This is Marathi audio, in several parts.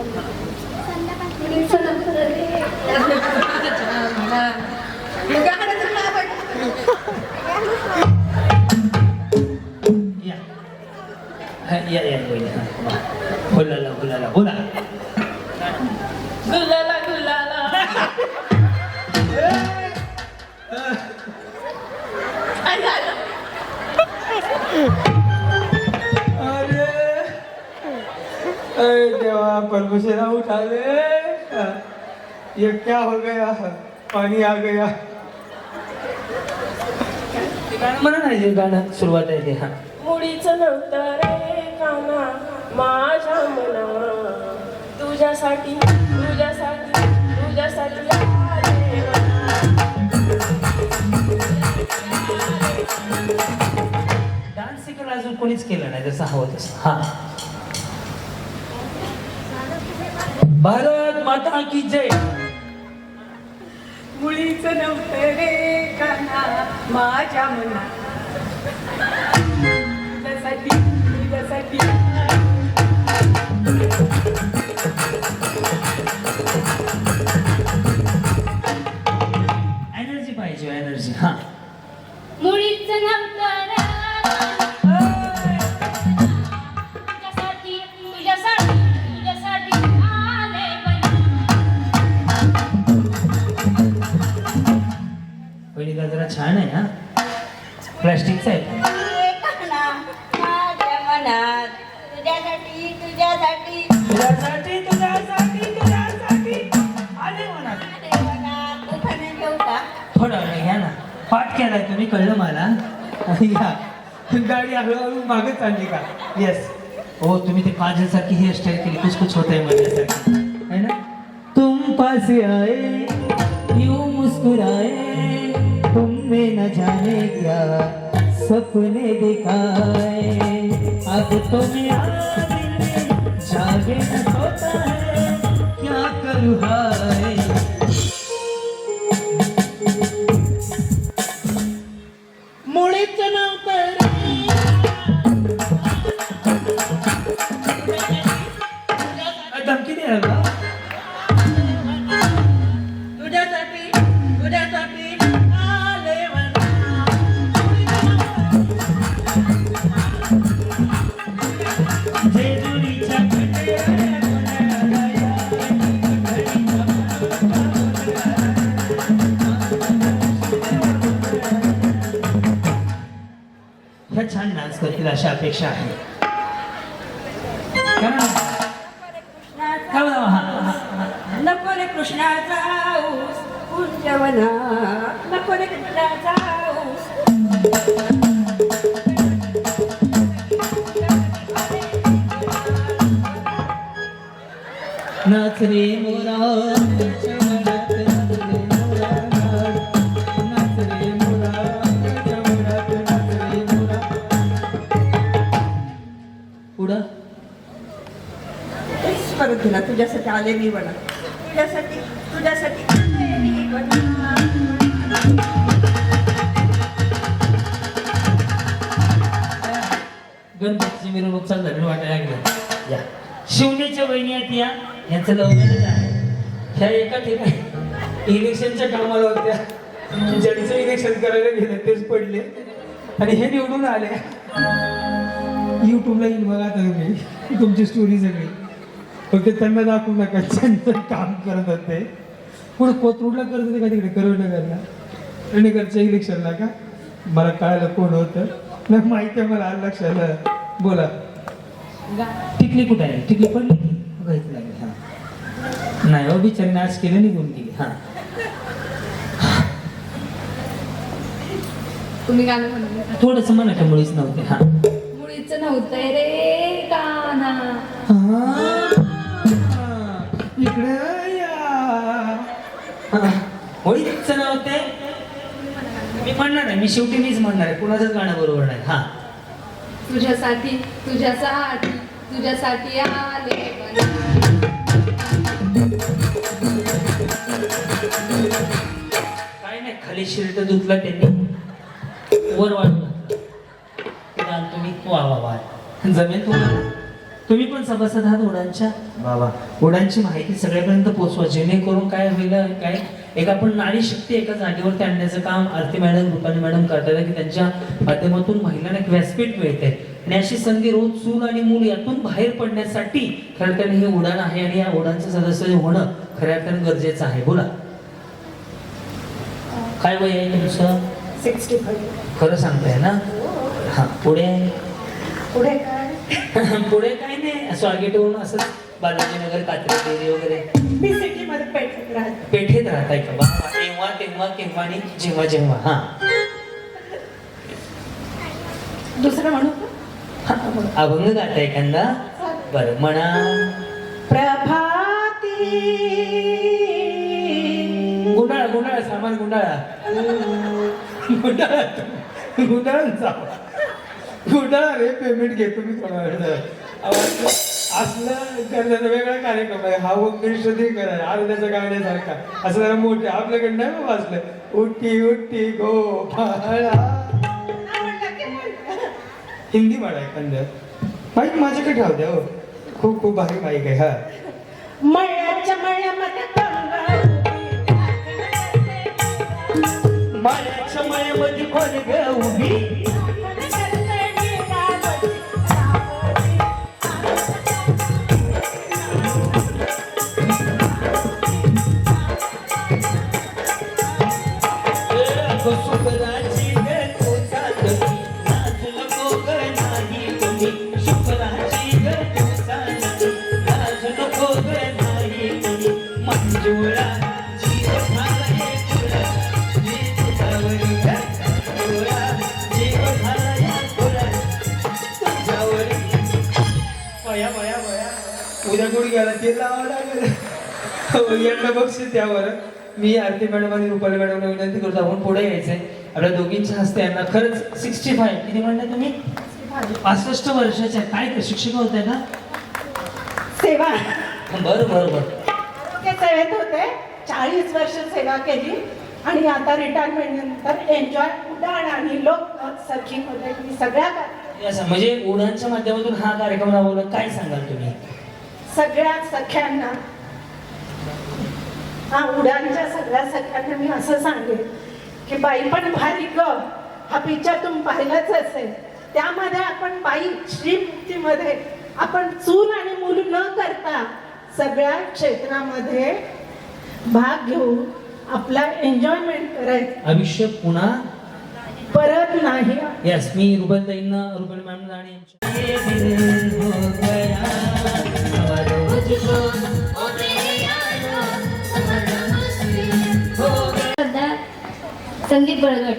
मुलीचं नव्हतं रे. देवा परमेश्वरा उठा ले ये क्या हो गया पानी आ गया. गाणं म्हणा ना जे गाणं सुरुवात आहे ते हा. मुळीचं नव्हतं रे काना माझ्या मना तुझ्यासाठी तुझ्यासाठी तुझ्यासाठी आले डान्स शिकायला अजून कोणीच केलं नाही जसं हवं तसं. हा. भारत माता की जय. मुलीचं नव्हतं रे काना माझ्या मनात गजरा छान आहे ना प्लॅस्टिकचा आहे. तुझ्यासाठी तुझ्यासाठी तुझ्यासाठी तुझ्यासाठी तुझ्यासाठी आले म्हणा. आले घ्या ना. पाठ केलाय तुम्ही कळलं मला? या गाडी हळूहळू मागे चालली का? येस हो तुम्ही ते काजलसारखी हेअरस्टाईल केली कुछ कुछ होत आहे माझ्यासाठी. है ना? तुम पास आए यूं मुस्कुराए. तुमने न जाने क्या सपने दिखाए। अब तो मेरा जागे न सोता है, क्या करूँ हाय। अपेक्षा आहे. नको रे कृष्णाचा ऊस कुंजवना नको रे कृष्णाचा ऊस. नाच रे मोरा पुढं? तेच परत तुला. तुझ्यासाठी आले मी बना तुझ्यासाठी तुझ्यासाठी. गणपतीची मिरवणूक चालू झाली वाटायला लागली. या. शिवनेच्या बहिणी आहेत या. यांचं लव मॅरेज आहे. ह्या एका ठिकाणी इलेक्शनच्या कामाला होत्या. ज्यांचं इलेक्शन करायला गेलं तेच पडले. आणि हे निवडून आले. युट्यूबला येईल बघा आता तुम्ही. तुमची स्टोरी सगळी. फक्त त्यांना दाखवू नका ज्यांचं काम करत होते. पुढे कोथरूडला करत होते का तिकडे? करोडनगरला. करोडनगरच्या इलेक्शनला का? मला कळायला कोण होतं? नाही माहिती आहे मला आलं लक्षात बोला. टिकली कुठे आहे? टिकली पडली? की बघायचं लागेल हा. नाही हो बिचारी नाच केलं निघून गेली हा. तुम्ही गाणं थोडस मनाच्यामुळेच नव्हते हा. मुळीच नव्हतंय रे काना. इकडे या. होळीच नव्हते मी म्हणणार नाही मी शेवटी मीच म्हणणार आहे कुणाचंच गाणं बरोबर नाही. हा. तुझ्यासाठी तुझ्यासाठी तुझ्यासाठी आले. काय नाही खाली शिर्ट धुतला त्यांनी. वर वाढून वा वा वा जमेल तुम्हाला तुम्ही पण सभासद आहात उडानच्या बाबा उडानची माहिती सगळ्यापर्यंत पोहोचवा जेणेकरून काय होईल काय? एक आपण नारी शक्ती एका जागेवरती आणण्याचं काम आरती मॅडम रुपाली मॅडम करतात की त्यांच्या माध्यमातून महिलांना एक व्यासपीठ मिळते आणि अशी संधी रोज चूल आणि मूल यातून बाहेर पडण्यासाठी खरं तर हे उडान आहे आणि या उडानचं सदस्य होणं खऱ्या अर्थानं गरजेचं आहे. बोला. काय वय आहे तुमचं? Sixty five. खरं सांगताय ना? हा पुढे? पुढे काय पुढे काय नाही. स्वारगेटवरून असं बालाजीनगर कात्री वगैरे. मी सिटीमध्ये पेठेत राहते. पेठेत राहताय का बा तेव्हा तेव्हा केव्हा आणि जेव्हा जेव्हा. हा. दुसरं म्हणू का? अभंग गाताय एखादा? बरं म्हणा. प्रभाती. गुंडाळा गुंडाळा सामान गुंडाळा. गुंडाळा गुंडाळा जा गुंडाळा रे पेमेंट घेतो मी कोणाकडे? असलं करण्याचा वेगळा कार्यक्रम आहे. हा वंकरिष्ठ ते करा आरोग्याचा गाण्यासारखा. असं जरा मोठे. आपल्याकडे नाही बाबा असलं. उठी उठी गो हिंदी म्हणा एखाद्या माईक माझ्याकडे ठेव द्या हो. खूप खूप भारी माईक आहे हा. मळ्याच्या मळ्यामध्ये कोण ग उभी उद्या गेला ते लावा लागेल. हो, यांना बक्षीस त्यावर मी आरती मॅडम आणि रुपाली मॅडमला विनंती करतो आपण पुढे यायचंय. आपल्या दोघींच्या हस्ते यांना खरंच सिक्स्टी फाय किती म्हणलं तुम्ही? पासष्ट वर्षाच्या काय शिक्षिका होत्या ना सेवा. बरं बरं बरं. सेवेत होते. चाळीस वर्ष सेवा केली. आणि आता रिटायरमेंट नंतर एन्जॉय उडाण आणि लोक सखीमध्ये मी सगळ्या म्हणजे उडानच्या माध्यमातून हा कार्यक्रम राबवला. काय सांगाल तुम्ही? सगळ्या सख्यांना हा उडानच्या सगळ्या सख्यांना मी असं सांगेन की बाई पण भारी ग. हा पिक्चर तुम्ही पाहिलाच असेल. त्यामध्ये आपण बाई श्रीमुक्तीमध्ये आपण चूल आणि मूल न करता सगळ्या क्षेत्रामध्ये भाग घेऊन आपला एन्जॉयमेंट करायचं आयुष्य पुन्हा परत नाही. यस मी रुबल ताईंना रुबल मॅम आणि संदीप बळगट.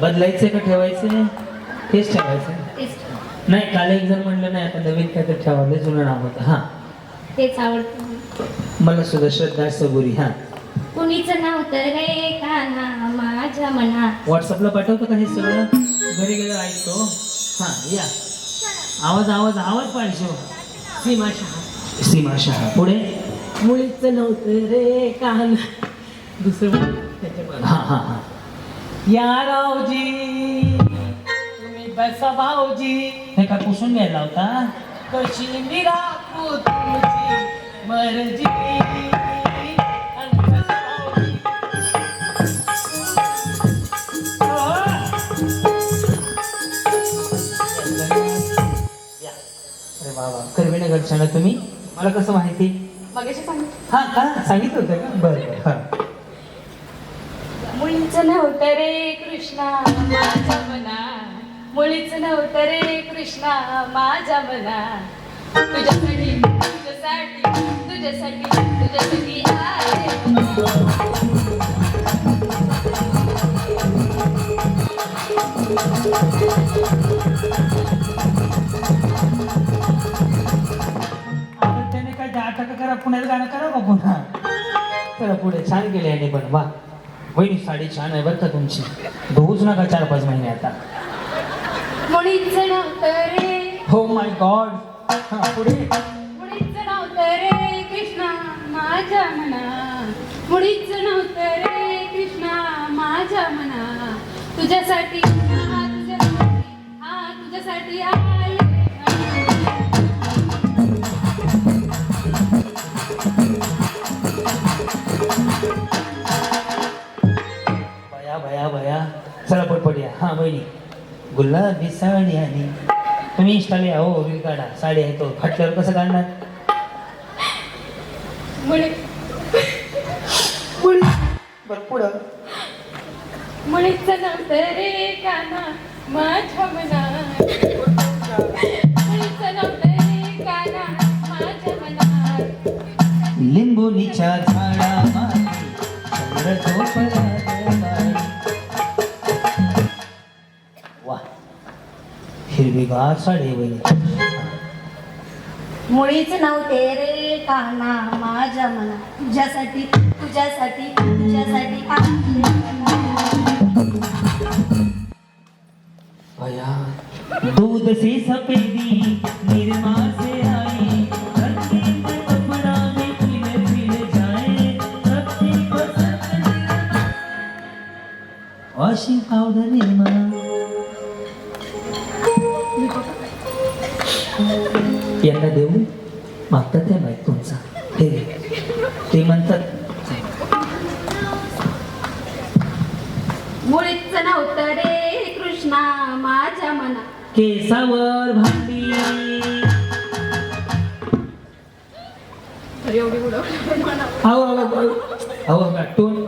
बदलायचंय का ठेवायचंय तेच ठेवायचं. नाही काल एक जण म्हणलं नाही आता नवीन काहीतरी ठेवायला जुनं नाव होतं. हा. तेच आवडतं मला. सुद्धा श्रद्धा सबुरी हा. कुणीच नव्हतं रे काना माझ्या मना व्हॉट्सअपला पाठवतो का हे सगळं? घरी गेलं ऐकतो. हा या. आवाज आवाज आवाज पाहिजे हो. सीमा शहा सीमा शहा पुढे? मुळीच नव्हतं रे कान. दुसरं हा हा हा. या रावजी तुम्ही बसा भाऊजी. हे का पुसून घ्यायला होता? कशी मी राखू तुमची मर्जी. बाबा तुम्ही? मला कसं माहिती? मगाशी सांगितलं. हा का सांगितलं होतं का? बरं हा. मुळीच नव्हतं रे कृष्णा माझ्या मना. मुळीच नव्हतं रे कृष्णा माझ्या मना. तुझ्यासाठी तुझ्यासाठी तुझ्यासाठी तुझ्यासाठी आले टक्का करा पुण्यात गाणं करा का पुन्हा. चला पुढे. छान केले याने पण. वा. वहिनी साडी छान आहे बरं का तुमची? धुवूच नका चार पाच महिने आता. हो माय गॉड पुढे. कृष्णा माझ्या मना. मुळीच नव्हतं रे कृष्णा माझ्या मना. तुझ्यासाठी हा तुझ्यासाठी हा तुझ्यासाठी गुलाबी साडी आणि तुम्ही इंस्टाला या हो रील काढा. साडी आहे तो. फाटल्यावर कसं काढणार? मुळी बरं पुढं. मुळीचं रे काना माझ्या मनात. मुळीचं नव्हतं रे काना माझ्या मनात. लिंबोनीच्या झाडा मागे चंद्र झोपला. हिरवीगार साडी वहिनी मुळीच नव्हते रे काना माझ्या मनात तुझ्यासाठी तुझ्यासाठी तुझ्यासाठी आले भया दूध से सफेदी निरमा से आई. Washing powder Nirma. यांना देऊ मागतात ते माहीत तुमचा. हे. ते म्हणतात मुळीच नव्हतं रे कृष्णा माझ्या केसावर भांडी. एवढी अहो अहो अहो टोन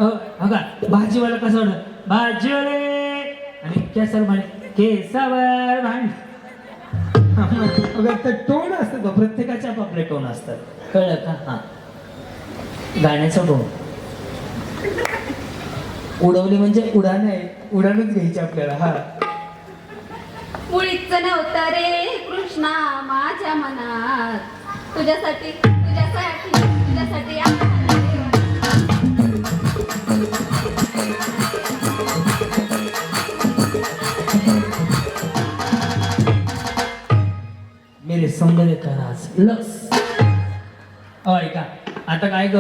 भाजीवाला कसं भाजीवाले. आणि केसर म्हणे केसावर भांड. टोन असतात बघ, प्रत्येकाच्या आपापले टोन असतात कळलं का? हा. गाण्याचा टोन उडवली म्हणजे उडाण आहे उडानच घ्यायची आपल्याला हा. मुळीच नव्हता रे कृष्णा माझ्या मनात. तुझ्यासाठी तुझ्यासाठी तुझ्यासाठी आले. सौंदर्य का लस ऐका आता काय कर